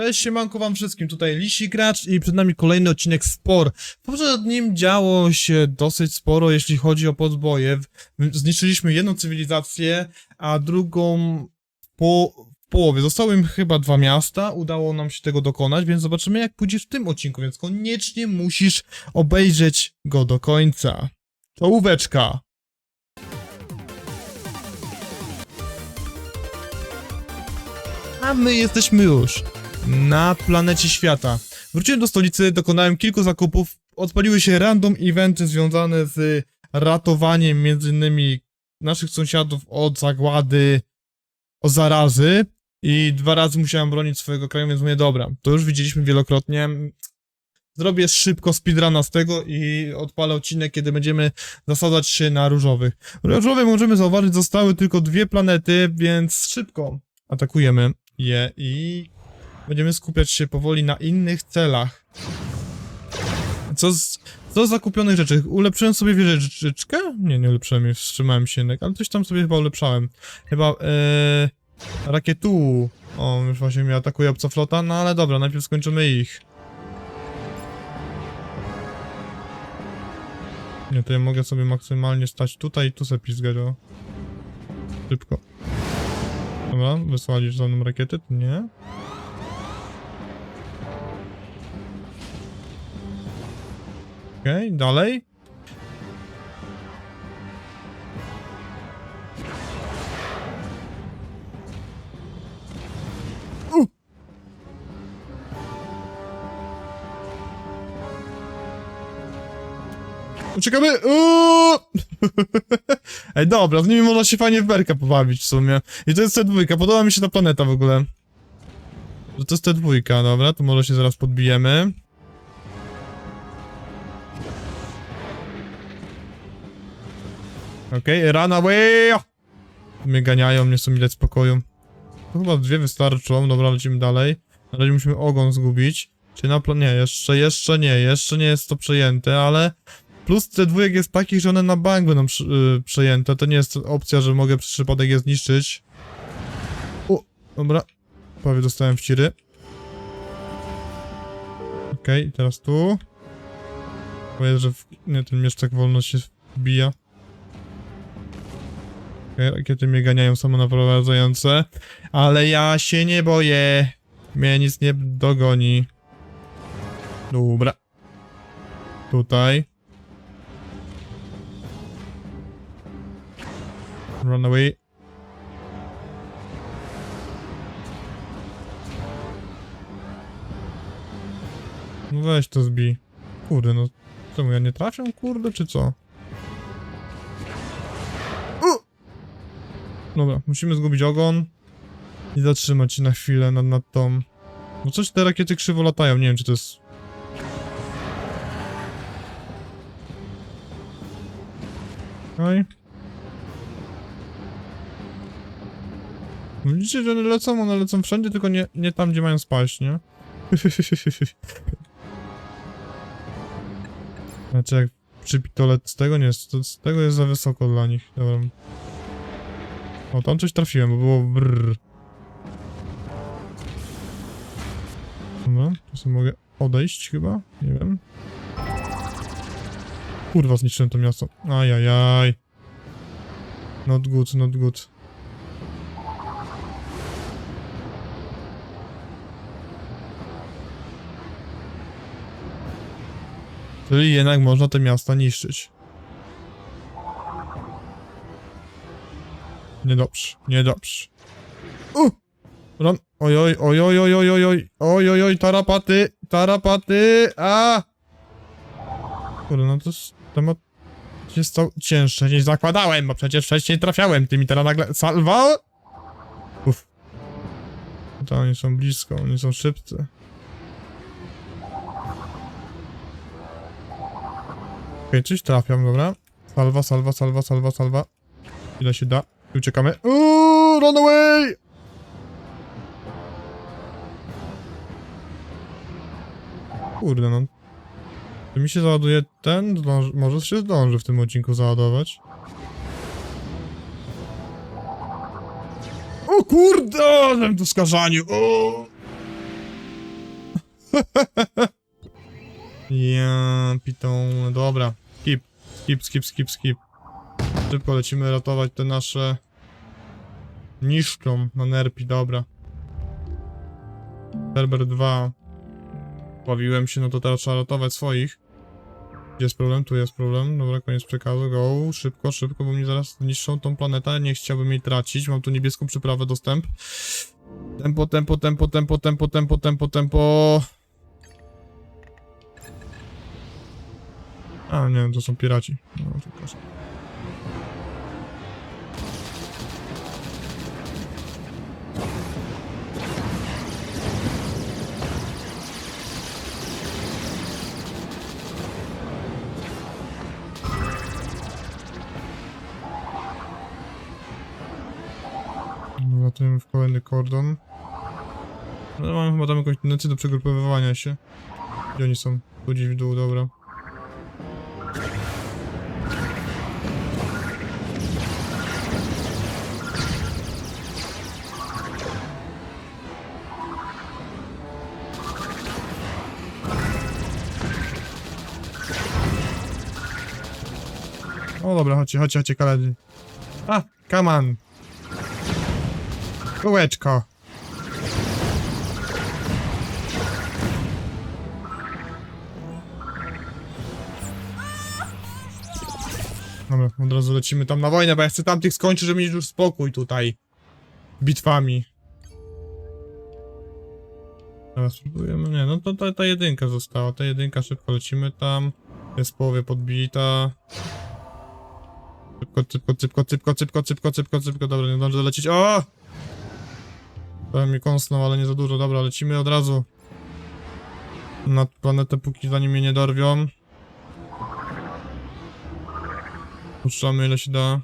Cześć, siemanko wam wszystkim, tutaj Lisi Gracz i przed nami kolejny odcinek Spor. W poprzednim działo się dosyć sporo, jeśli chodzi o podboje. Zniszczyliśmy jedną cywilizację, a drugą po w połowie. Zostały im chyba dwa miasta, udało nam się tego dokonać, więc zobaczymy jak pójdzie w tym odcinku, więc koniecznie musisz obejrzeć go do końca. Czołóweczka! A my jesteśmy już na planecie świata. Wróciłem do stolicy, dokonałem kilku zakupów, odpaliły się random eventy związane z ratowaniem między innymi naszych sąsiadów od zagłady, o zarazy i dwa razy musiałem bronić swojego kraju, więc mówię, dobra, to już widzieliśmy wielokrotnie. Zrobię szybko speedruna z tego i odpalę odcinek, kiedy będziemy zasadzać się na różowych. Różowe możemy zauważyć, zostały tylko dwie planety, więc szybko atakujemy je i będziemy skupiać się powoli na innych celach. Co z, co z zakupionych rzeczy? Ulepszyłem sobie wieżyczkę? Nie, nie ulepszyłem jej, wstrzymałem się jednak, ale coś tam sobie chyba ulepszałem. Chyba, e, rakietu. O, już właśnie mnie atakuje obca flota, no ale dobra, najpierw skończymy ich. Nie, to ja mogę sobie maksymalnie stać tutaj i tu sobie pizgać, o. Szybko. Dobra, wysłalisz za mną rakiety? Nie. Okej, dalej. U! Uciekamy! Ej, dobra, z nimi można się fajnie w berka pobawić w sumie. I to jest T2, podoba mi się ta planeta w ogóle. To jest T2, dobra, to może się zaraz podbijemy. Okej, run away! Mnie ganiają, nie chcą mi dać spokoju. To chyba dwie wystarczą, dobra, lecimy dalej. Na razie musimy ogon zgubić. Czy na plan... Nie, jeszcze, jeszcze nie, jeszcze nie jest to przejęte, ale... Plus te dwójek jest takich, że one na bank będą przy, y, przejęte. To nie jest opcja, że mogę przez przypadek je zniszczyć. O, dobra. Prawie dostałem w ciry. Okej, teraz tu. Boję, że w... nie, ten miecz tak wolno się wbija. Rakiety mnie ganiają samonaprowadzające. Ale ja się nie boję. Mnie nic nie dogoni. Dobra. Tutaj. Run away. No weź to zbij. Kurde, no czemu ja nie trafię, kurde, czy co? Dobra, musimy zgubić ogon i zatrzymać się na chwilę nad, nad tą... Bo coś te rakiety krzywo latają, nie wiem czy to jest... Okej. Widzicie, że one lecą, one lecą wszędzie, tylko nie, nie tam, gdzie mają spaść, nie? Znaczy jak przy pistolet z tego nie, z, z tego jest za wysoko dla nich. Dobra. O, tam coś trafiłem, bo było brrr. Dobra, tu sobie mogę odejść chyba? Nie wiem. Kurwa, zniszczyłem to miasto. Ajajaj. Not good, not good. Czyli jednak można te miasta niszczyć. Niedobrze, niedobrze. U! Ron, ojoj, ojoj, ojoj, ojoj, ojoj, oj, tarapaty, tarapaty, a! Kurde, no to jest temat jest to cięższe niż zakładałem, bo przecież wcześniej trafiałem tymi teraz nagle... Salwa! Uff. To oni są blisko, oni są szybcy. Okej, coś trafiam, dobra. Salwa, salwa, salwa, salwa, salwa. Ile się da? Uciekamy. Uuuu, run away! Kurde, no. Czy mi się załaduje ten? Zdąży, może się zdąży w tym odcinku załadować. O kurde, ale tu skazaniu. O! ja, pitą, dobra. Skip, skip, skip, skip, skip. Szybko lecimy ratować te nasze... Niszczą na nerpi, dobra. Serber 2. Bawiłem się, no to teraz trzeba ratować swoich. Gdzie jest problem? Tu jest problem. Dobra, koniec przekazu. Go. Szybko, szybko, bo mi zaraz niszczą tą planetę. Nie chciałbym jej tracić. Mam tu niebieską przyprawę dostęp. Tempo, tempo, tempo, tempo, tempo, tempo, tempo, tempo. A, nie, to są piraci. No, to proszę. W kolejny kordon. No mam chyba tam jakąś tendencję do przegrupowywania się. Gdzie oni są? Tu gdzieś w dół, dobra. O dobra, chodźcie, chodźcie, chodźcie, koledzy. A, come on. Kółeczko. Dobra, od razu lecimy tam na wojnę, bo ja chcę tamtych skończyć, żeby mieć już spokój tutaj. Bitwami. Teraz spróbujemy, nie, no to ta, ta jedynka została, ta jedynka, szybko lecimy tam. Jest w połowie podbita. Cypko, cypko, cypko, cypko, cypko, cypko, cypko, cypko, dobra, nie zdążę dolecieć, o! Trochę mi kąsnął, ale nie za dużo, dobra, lecimy od razu. Na planetę, póki zanim mnie nie dorwią. Puszczamy ile się da.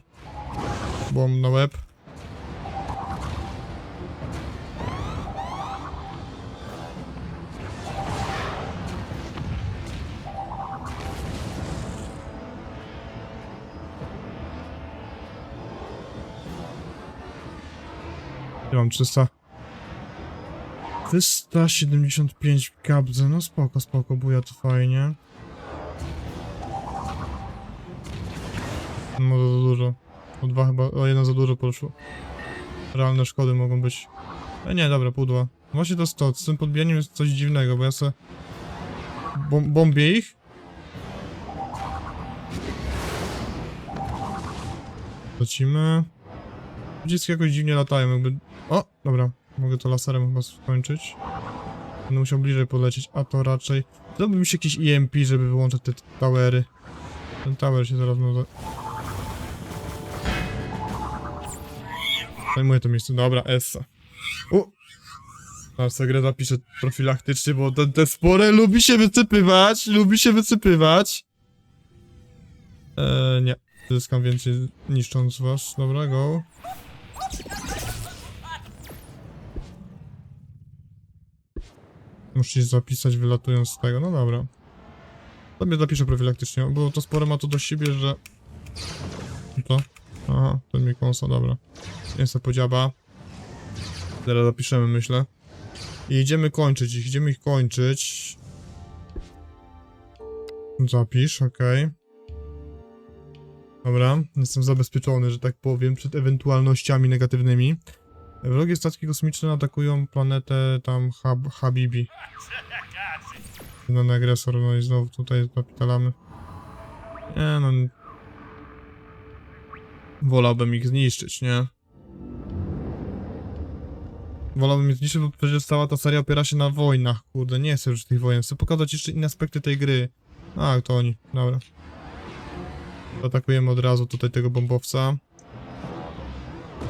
Bomb na łeb. Mam 300. 375 w kabdze, no spoko, spoko, buja to fajnie. Może za dużo. O dwa chyba, o jedno za dużo poszło. Realne szkody mogą być. E nie, dobra, pudła. Właśnie to jest to, z tym podbijaniem jest coś dziwnego, bo ja se... Bom bombię ich. Lecimy. Przyciski jakoś dziwnie latają, jakby... O, dobra. Mogę to laserem chyba skończyć. Będę musiał bliżej podlecieć, a to raczej... Zrobił mi się jakiś EMP, żeby wyłączyć te towery. Ten tower się zaraz może... Zajmuję to miejsce. Dobra, Essa. U! Teraz grę zapiszę profilaktycznie, bo ten, te spore lubi się wysypywać, lubi się wysypywać. Eee, nie. Zyskam więcej niszcząc was. Dobra, go. Muszę zapisać wylatując z tego, no dobra. Sobie zapiszę profilaktycznie, bo to spore ma to do siebie, że... To? Aha, ten mi kąsa, dobra. Jest to podziaba. Teraz zapiszemy, myślę. I idziemy kończyć ich, idziemy ich kończyć. Zapisz, okej. Dobra, jestem zabezpieczony, że tak powiem, przed ewentualnościami negatywnymi. Wrogie statki kosmiczne atakują planetę tam Hab Habibi. Ten agresor, no i znowu tutaj zapitalamy. Nie no... Wolałbym ich zniszczyć, nie? Wolałbym ich zniszczyć, bo przecież cała ta seria opiera się na wojnach, kurde, nie chcę już tych wojen, chcę pokazać jeszcze inne aspekty tej gry. A, to oni, dobra. Atakujemy od razu tutaj tego bombowca.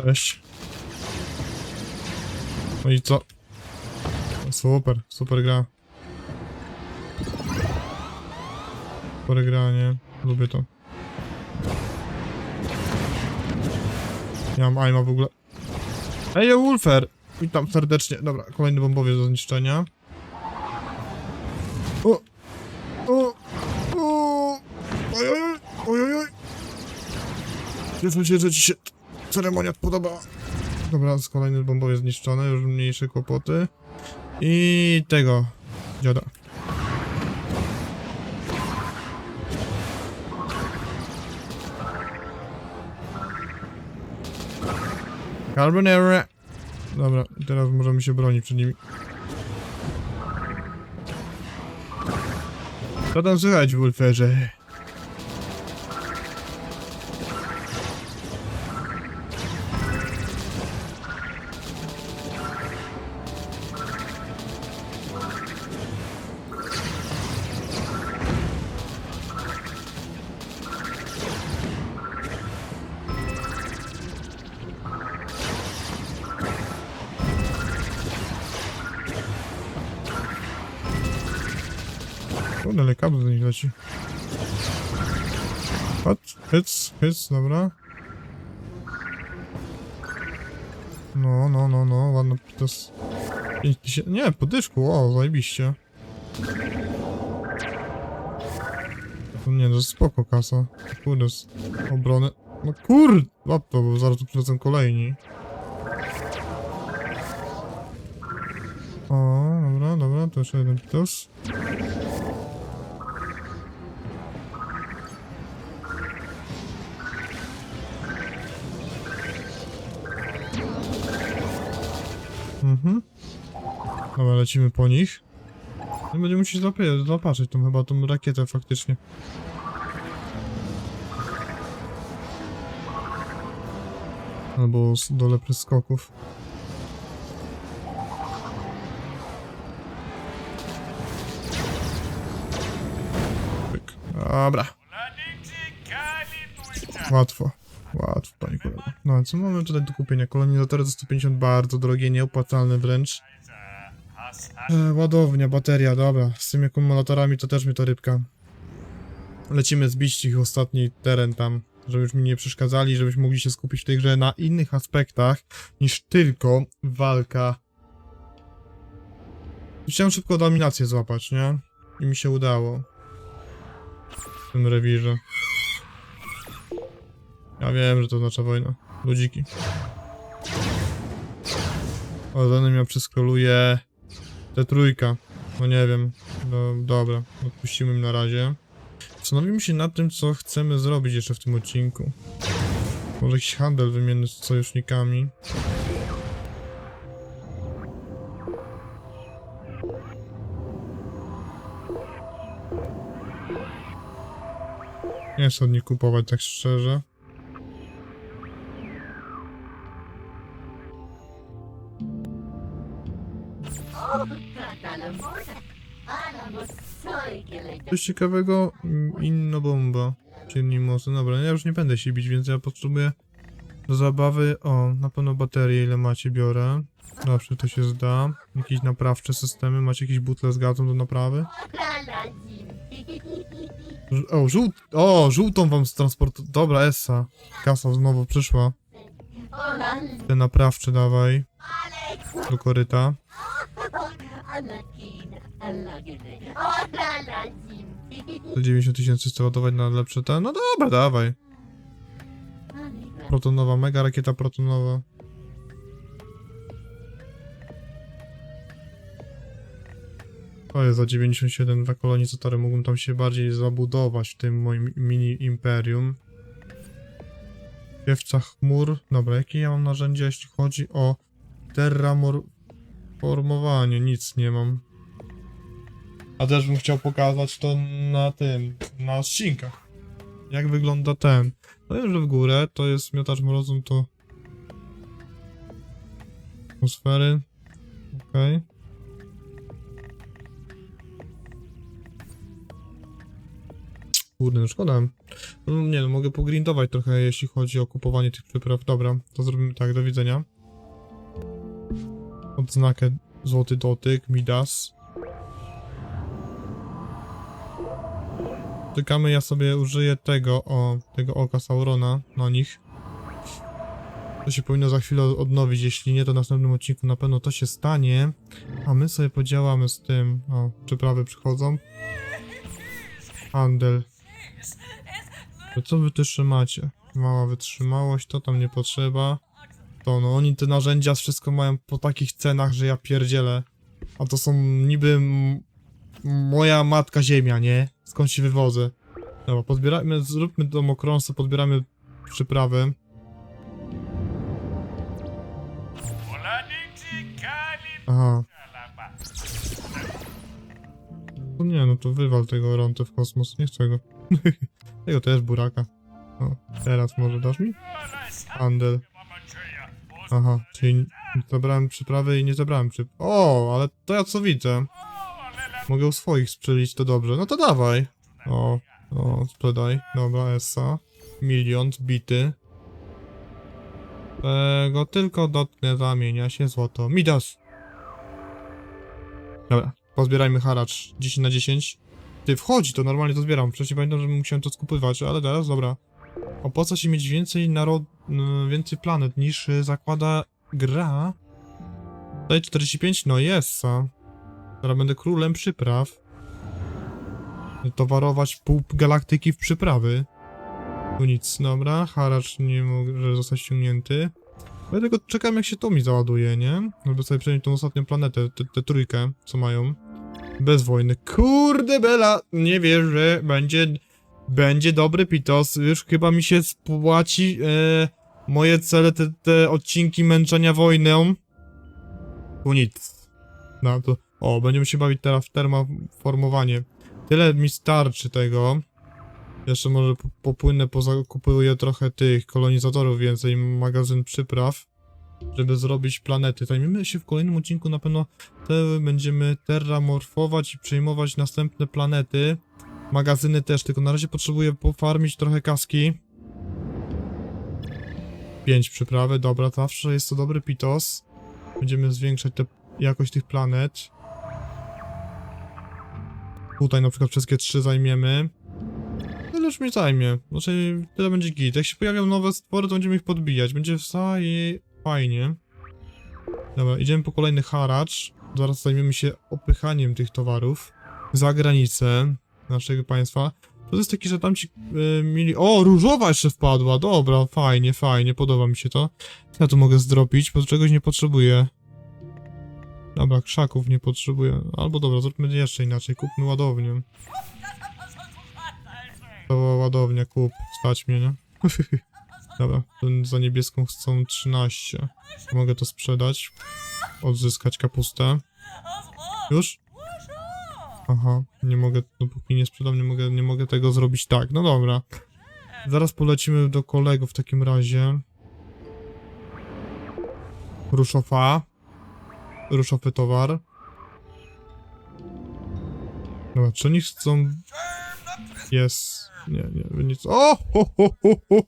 Cześć. No i co? Super, super gra. Super gra, nie? Lubię to. Ja mam aima w ogóle. Ej, Wolfer! Witam serdecznie. Dobra, kolejny bombowiec do zniszczenia. O! O! O! Oj, oj, oj! Oj, oj, oj! Cieszę się, że ci się ceremonia podoba. Dobra, z kolejny bombowiec zniszczony, już mniejsze kłopoty. I tego. Dziada. Carbonara. Dobra, teraz możemy się bronić przed nimi. Co tam słychać w? Hyc, hyc, dobra. No, no, no, no, ładno, to jest... 5000, nie, po dyszku, o, zajebiście. Nie, to jest spoko kasa. Kurde, z obrony. No kurde, łapto, bo zaraz tu przylecą kolejni. O, dobra, dobra, to jeszcze jeden plus. Mhm. Dobra, lecimy po nich. No będziemy musieć zapatrzeć tą chyba tą rakietę faktycznie. Albo z dole skoków. Dobra. Łatwo. Łatwo, panie kolego. No, co mamy tutaj do kupienia? Kolonizatory za 150, bardzo drogie, nieopłacalne wręcz. E, ładownia, bateria, dobra. Z tymi akumulatorami to też mi to rybka. Lecimy zbić ich ostatni teren tam, żeby już mi nie przeszkadzali, żebyśmy mogli się skupić w tej grze na innych aspektach niż tylko walka. Chciałem szybko dominację złapać, nie? I mi się udało. W tym rewirze. Ja wiem, że to oznacza wojna. Ludziki. O, zanim ja przeskroluję te trójka. No nie wiem. No, dobra, odpuścimy im na razie. Zastanowimy się nad tym, co chcemy zrobić jeszcze w tym odcinku. Może jakiś handel wymienny z sojusznikami. Nie chcę od nich kupować tak szczerze. Coś ciekawego, mm, inno bomba. Ciemni mocy. Dobra, ja już nie będę się bić, więc ja potrzebuję do zabawy. O, na pewno baterie, ile macie, biorę. Zawsze to się zda. Jakieś naprawcze systemy. Macie jakieś butle z gazem do naprawy? O, żółt... O, żółtą wam z transportu... Dobra, Essa. Kasa znowu przyszła. Te naprawcze dawaj. Do koryta. Te 90 tysięcy chcę ładować na lepsze te. No dobra, dawaj. Protonowa, mega rakieta protonowa. To jest za 97 dwa kolonizatory. Mógłbym tam się bardziej zabudować w tym moim mini imperium. Piewca chmur. Dobra, jakie ja mam narzędzia, jeśli chodzi o terraformowanie? Nic nie mam. A też bym chciał pokazać to na tym, na odcinkach. Jak wygląda ten. No wiem, że w górę to jest miotacz mrozu, to... Atmosfery. Okej. Kurde, no szkoda. No nie, no mogę pogrindować trochę, jeśli chodzi o kupowanie tych przypraw. Dobra, to zrobimy tak, do widzenia. Odznakę złoty dotyk, Midas. Czekamy, ja sobie użyję tego, o, tego oka Saurona na nich. To się powinno za chwilę odnowić, jeśli nie, to w następnym odcinku na pewno to się stanie. A my sobie podziałamy z tym, o, przyprawy przychodzą. Handel. To co wy tu jeszcze macie? Mała wytrzymałość, to tam nie potrzeba. To no, oni te narzędzia wszystko mają po takich cenach, że ja pierdzielę. A to są niby moja matka ziemia, nie? Skąd się wywodzę? Dobra, pozbierajmy, zróbmy domokrąsy, podbieramy przyprawy. Aha. No nie, no to wywal tego Ronte w kosmos, nie chcę go. tego też buraka. O, teraz może dasz mi? Handel. Aha, czyli zabrałem przyprawy i nie zabrałem przyp... O, ale to ja co widzę. Mogę u swoich sprzelić, to dobrze. No to dawaj. O, o, sprzedaj. Dobra, Essa. Milion zbity. Tego tylko dotknę, zamienia się złoto. Midas! Dobra, pozbierajmy haracz 10 na 10. Ty, wchodzi, to normalnie to zbieram. Wcześniej pamiętam, że musiałem to skupywać, ale teraz, dobra. Opłaca się mieć więcej narod... więcej planet niż zakłada gra. Tutaj 45? No jest? Teraz będę królem przypraw. Towarować pół galaktyki w przyprawy. Tu nic, dobra. Haracz nie może zostać ściągnięty. Ja tylko czekam jak się to mi załaduje, nie? Żeby sobie przenieść tą ostatnią planetę, tę- trójkę, co mają. Bez wojny. Kurde bela! Nie wierzę, będzie... Będzie dobry Pitos. Już chyba mi się spłaci e, moje cele, te, te odcinki męczenia wojną. Tu nic. No to... O, będziemy się bawić teraz w termoformowanie. Tyle mi starczy tego. Jeszcze może po- popłynę, pozakupuję trochę tych kolonizatorów więcej, magazyn przypraw, żeby zrobić planety. Zajmiemy się w kolejnym odcinku na pewno te będziemy terramorfować i przejmować następne planety. Magazyny też, tylko na razie potrzebuję pofarmić trochę kaski. Pięć przyprawy, dobra, zawsze jest to dobry pitos. Będziemy zwiększać te, jakość tych planet. Tutaj na przykład wszystkie trzy zajmiemy. Tyle już mi zajmie. Znaczy, tyle będzie git. Jak się pojawią nowe stwory, to będziemy ich podbijać. Będzie wsaje fajnie. Dobra, idziemy po kolejny haracz. Zaraz zajmiemy się opychaniem tych towarów za granicę naszego państwa. To jest taki, że tam ci y, mieli... O, różowa jeszcze wpadła! Dobra, fajnie, fajnie, podoba mi się to. Ja tu mogę zdropić, bo czegoś nie potrzebuję. Dobra, krzaków nie potrzebuję. Albo dobra, zróbmy jeszcze inaczej. Kupmy ładownię. To ładownia, kup. Stać mnie, nie? Dobra, za niebieską chcą 13. Mogę to sprzedać. Odzyskać kapustę. Już? Aha, nie mogę, dopóki nie sprzedam, nie mogę, nie mogę tego zrobić tak. No dobra. Zaraz polecimy do kolegów w takim razie. Ruszofa. Ruszofy towar. Dobra, czy oni chcą... Jest... Nie, nie, nic... O! Ho, ho, ho, ho.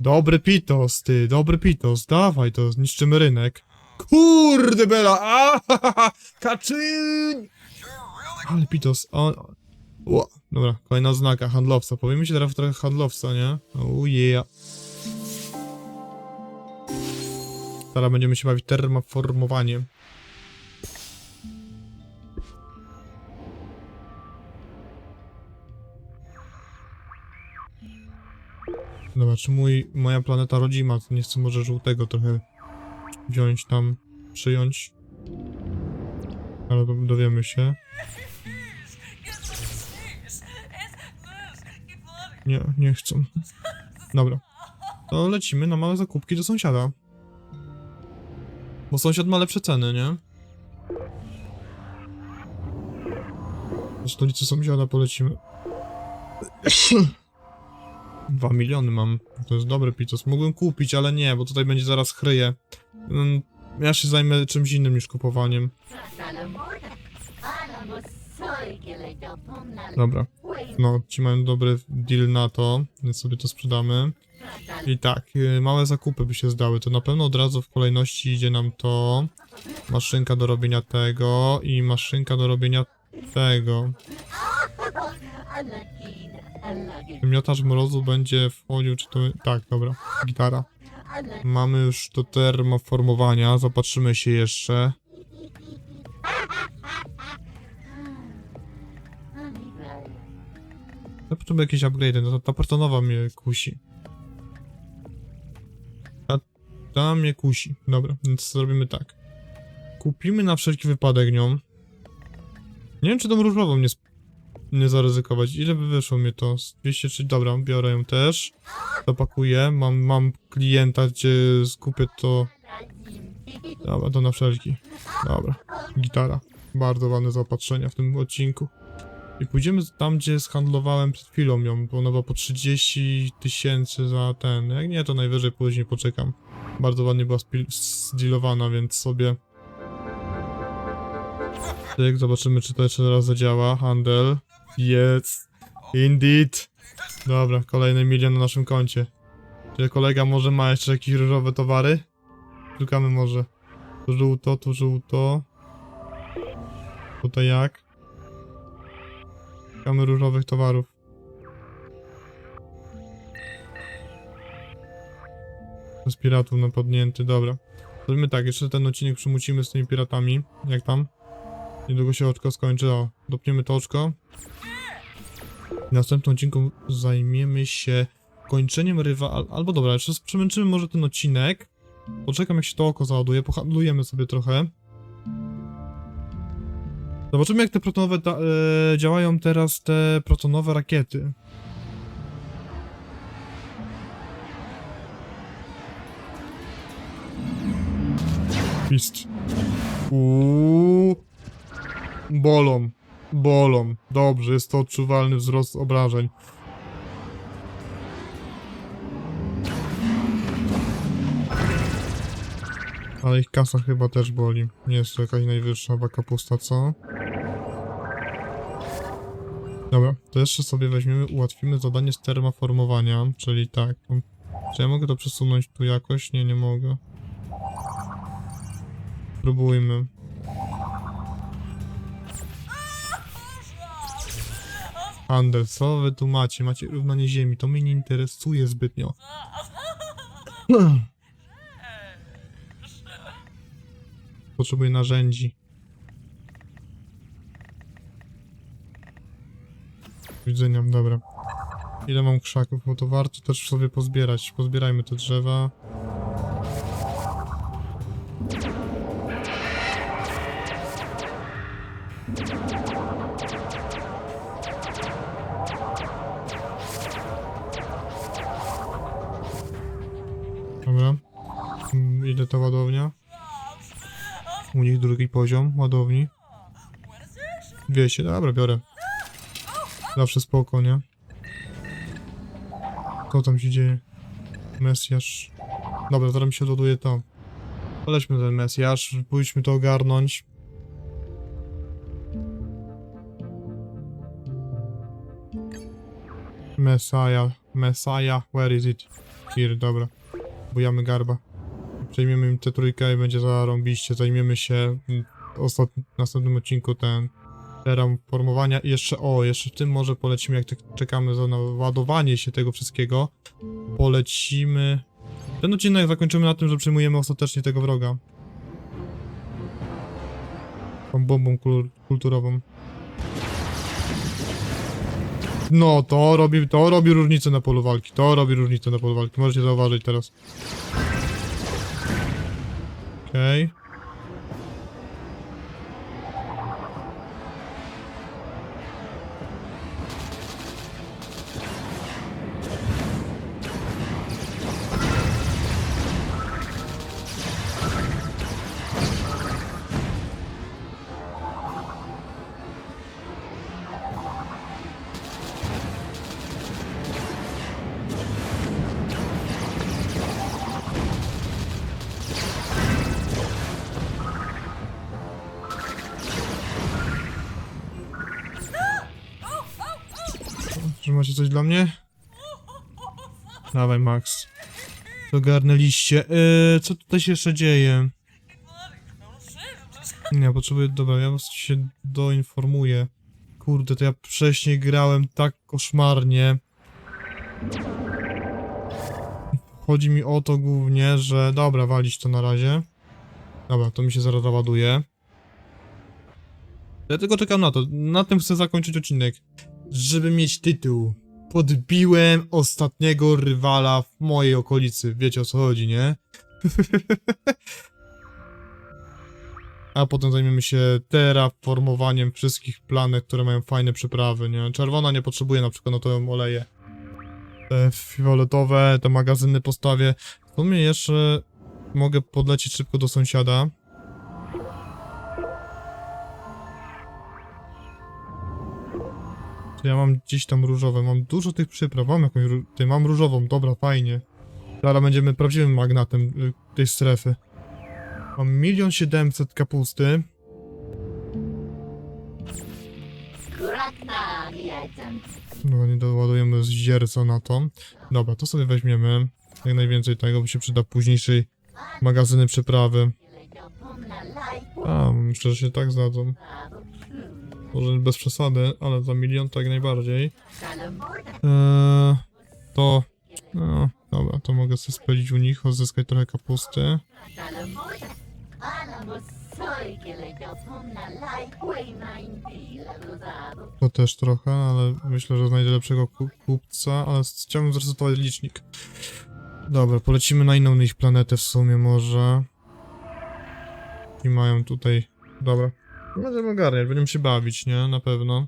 Dobry pitos, ty, dobry pitos, dawaj to, zniszczymy rynek. Kurde bela, kaczyń! Ale pitos, o, o, dobra, kolejna oznaka, handlowca, powiemy się teraz trochę handlowca, nie? Oh yeah. Teraz będziemy się bawić termoformowaniem. Dobra, czy mój, moja planeta rodzima, nie chcę może żółtego trochę wziąć tam, przyjąć. Ale do- dowiemy się. Nie, nie chcą. Dobra. To lecimy na małe zakupki do sąsiada. Bo sąsiad ma lepsze ceny, nie? Do stolicy sąsiada polecimy. Dwa miliony mam. To jest dobry pizzas. Mógłbym kupić, ale nie, bo tutaj będzie zaraz chryje. Mm, Ja się zajmę czymś innym niż kupowaniem. Dobra. No, ci mają dobry deal na to, więc sobie to sprzedamy. I tak, y, małe zakupy by się zdały. To na pewno od razu w kolejności idzie nam to. Maszynka do robienia tego i maszynka do robienia tego. Miotacz mrozu będzie wchodził, czy to... Tak, dobra. Gitara. Mamy już do termoformowania, zobaczymy się jeszcze. Ja potrzebuję jakieś upgrade, no to ta protonowa mnie kusi. Ta mnie kusi. Dobra, więc zrobimy tak. Kupimy na wszelki wypadek nią. Nie wiem, czy tą różową nie, nie zaryzykować. Ile by wyszło mi to? Z 203, dobra, biorę ją też. Zapakuję. Mam, mam klienta, gdzie skupię to... Dobra, to na wszelki. Dobra. Gitara. Bardzo ładne zaopatrzenia w tym odcinku. I pójdziemy tam, gdzie zhandlowałem przed chwilą ją, bo ona była po 30 tysięcy za ten. Jak nie, to najwyżej później poczekam. Bardzo ładnie była zdealowana, więc sobie... Tyk, zobaczymy, czy to jeszcze raz zadziała. Handel. Yes. Indeed. Dobra, kolejny milion na naszym koncie. Czy kolega może ma jeszcze jakieś różowe towary? Szukamy może. Tu żółto, tu żółto. Tutaj jak? Szukamy różowych towarów. Z piratów napadnięty, dobra. Zrobimy tak, jeszcze ten odcinek przymucimy z tymi piratami. Jak tam? Niedługo się oczko skończy, o. Dopniemy to oczko. W następnym odcinku zajmiemy się kończeniem rywa... al- Albo dobra, jeszcze przemęczymy może ten odcinek. Poczekam jak się to oko załaduje, pohandlujemy sobie trochę. Zobaczymy jak te protonowe e, działają teraz te protonowe rakiety. Pist. Uuu. Bolą. Bolą. Dobrze, jest to odczuwalny wzrost obrażeń. Ale ich kasa chyba też boli. Nie jest to jakaś najwyższa chyba kapusta, co? Dobra, to jeszcze sobie weźmiemy, ułatwimy zadanie z termoformowania, czyli tak. Czy ja mogę to przesunąć tu jakoś? Nie, nie mogę. Próbujmy. Handel, co wy tu macie? Macie równanie ziemi, to mnie nie interesuje zbytnio. Potrzebuję narzędzi. Widzenia, dobra. Ile mam krzaków? Bo to warto też sobie pozbierać. Pozbierajmy te drzewa. To ładownia? U nich drugi poziom ładowni. 200, dobra, biorę. Zawsze spoko, nie? Co tam się dzieje? Mesjasz. Dobra, zaraz mi się doduje to. Polećmy ten mesjasz, pójdźmy to ogarnąć. Messiah, Messiah, where is it? Here, dobra. Bujamy garba. Przejmiemy im tę trójkę i będzie zarąbiście. Zajmiemy się w następnym odcinku ten teram formowania i jeszcze, o, jeszcze w tym może polecimy, jak tak czekamy za naładowanie się tego wszystkiego, polecimy... Ten odcinek zakończymy na tym, że przyjmujemy ostatecznie tego wroga. Tą bombą kul kulturową. No, to robi, to robi różnicę na polu walki, to robi różnicę na polu walki, możecie zauważyć teraz. Okej. Czy macie coś dla mnie? Dawaj, Max. Ogarnęliście. Yy, co tutaj się jeszcze dzieje? Nie, potrzebuję... Dobra, ja was się doinformuję. Kurde, to ja wcześniej grałem tak koszmarnie. Chodzi mi o to głównie, że... Dobra, walić to na razie. Dobra, to mi się zaraz załaduje. Ja tylko czekam na to. Na tym chcę zakończyć odcinek. Żeby mieć tytuł. Podbiłem ostatniego rywala w mojej okolicy. Wiecie o co chodzi, nie? a potem zajmiemy się terraformowaniem wszystkich planet, które mają fajne przyprawy, nie? Czerwona nie potrzebuje na przykład, no to ją oleję. Te fioletowe, te magazyny postawię. W sumie jeszcze mogę podlecieć szybko do sąsiada. Ja mam gdzieś tam różowe, mam dużo tych przypraw, mam jakąś, ty, mam różową, dobra, fajnie. Zaraz będziemy prawdziwym magnatem y, tej strefy. Mam milion siedemset kapusty. No nie doładujemy z na to. Dobra, to sobie weźmiemy. Jak najwięcej tego, bo się przyda późniejszej magazyny przyprawy. A, myślę, że się tak zdadzą. Może bez przesady, ale za milion tak najbardziej. Eee, to... No, dobra, to mogę sobie spędzić u nich, odzyskać trochę kapusty. To też trochę, ale myślę, że znajdę lepszego ku- kupca, ale chciałbym zresetować licznik. Dobra, polecimy na inną ich planetę w sumie może. I mają tutaj... Dobra. Będziemy ogarniać, będziemy się bawić, nie? Na pewno.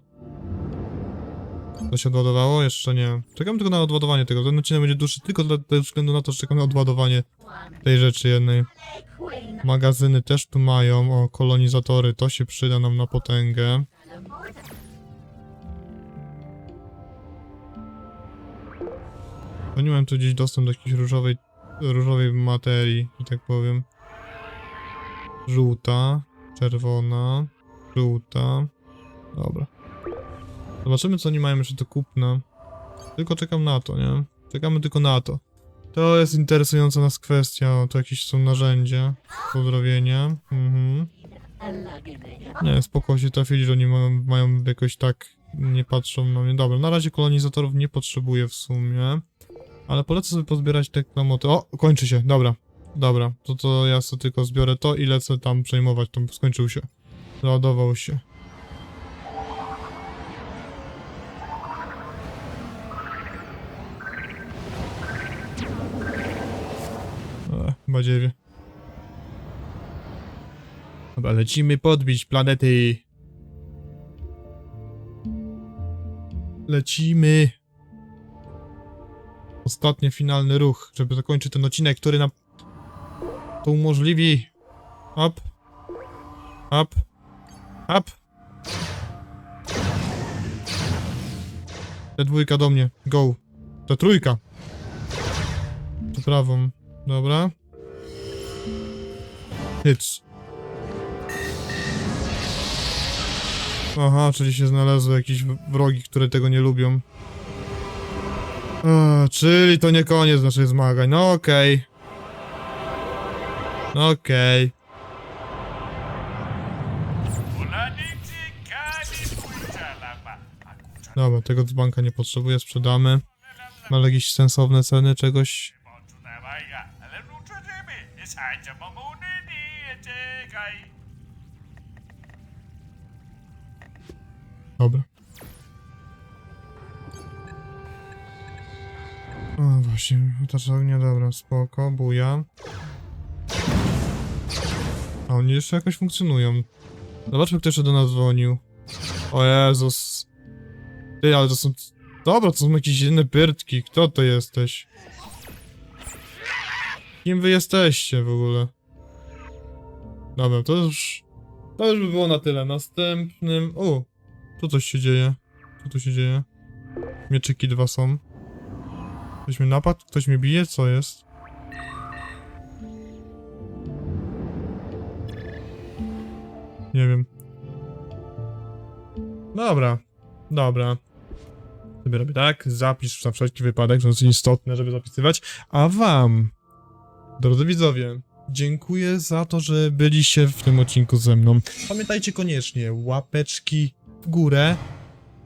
To się odładowało? Jeszcze nie. Czekam tylko na odładowanie tego. Ten odcinek będzie dłuższy tylko dla- ze względu na to, że czekam na odładowanie tej rzeczy jednej. Magazyny też tu mają, o, kolonizatory, to się przyda nam na potęgę. Oni mają tu gdzieś dostęp do jakiejś różowej, różowej materii, że tak powiem. Żółta, czerwona, żółta. Dobra. Zobaczymy, co oni mają jeszcze do kupna. Tylko czekam na to, nie? Czekamy tylko na to. To jest interesująca nas kwestia, to jakieś są narzędzia. Pozdrowienia. Mhm. Nie, spoko się trafili, że oni mają, mają jakoś tak, nie patrzą na mnie. Dobra, na razie kolonizatorów nie potrzebuję w sumie. Ale polecę sobie pozbierać te klamoty. O, kończy się, dobra. Dobra, to to ja sobie tylko zbiorę to i lecę tam przejmować, to skończył się. Załadował się. E, badziewie. Lecimy podbić planety. Lecimy. Ostatni, finalny ruch, żeby zakończyć ten odcinek, który nam to umożliwi. Up. Up. Up. Te dwójka do mnie. Go. Ta trójka. Tu prawą. Dobra. Hits. Aha, czyli się znalazły jakieś wrogi, które tego nie lubią. Czyli to nie koniec naszych zmagań. No okej. No okej. Dobra, tego dzbanka nie potrzebuję, sprzedamy. Ma jakieś sensowne ceny czegoś? Dobra. O, właśnie, tarcza ognia, dobra, spoko, buja. A oni jeszcze jakoś funkcjonują. Zobaczmy, kto jeszcze do nas dzwonił. O Jezus. Ty, ale to są... Dobra, to są jakieś inne pyrtki. Kto to jesteś? Kim wy jesteście w ogóle? Dobra, to już... To już by było na tyle. Następnym... O! Tu coś się dzieje. Co tu się dzieje? Mieczyki dwa są. Ktoś mnie napadł? Ktoś mnie bije? Co jest? Nie wiem. Dobra. Dobra. Sobie robię tak. Zapisz na wszelki wypadek, to jest istotne, żeby zapisywać. A wam, drodzy widzowie, dziękuję za to, że byliście w tym odcinku ze mną. Pamiętajcie koniecznie, łapeczki w górę,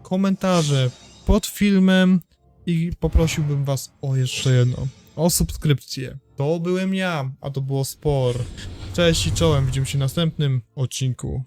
komentarze pod filmem i poprosiłbym was o jeszcze jedno. O subskrypcję. To byłem ja, a to było spor. Cześć i czołem, widzimy się w następnym odcinku.